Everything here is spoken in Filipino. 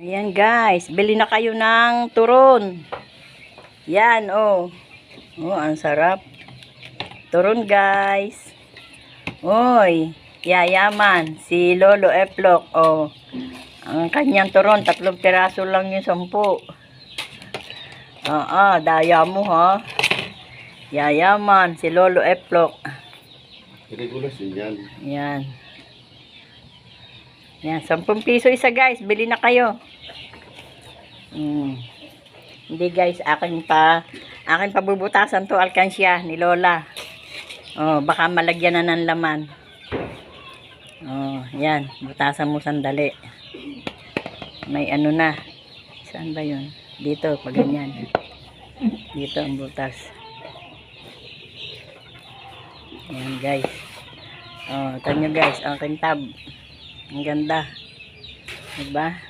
Ayan guys, bili na kayo ng turon. Yan, oh. Oh, ang sarap. Turon guys. Oy, yayaman. Si Lolo Eplok, oh. Ang kanyang turon, tatlong piraso lang yung sampu. Ah, ah, daya mo ha. Yayaman, si Lolo Eplok. Regulas yan. Yan. Yan, 10 piso isa guys. Bili na kayo. Mm. Hindi guys, akin pa akin pa bubutasan to alkansya ni Lola. Oh, baka malagyan na ng laman. Oh, yan, butasan mo sandali. May ano na. Saan ba 'yun? Dito, pag ganyan. Dito ang butas. Ayan guys. Oh, tanyo guys, ang tab. Ang ganda. Diba?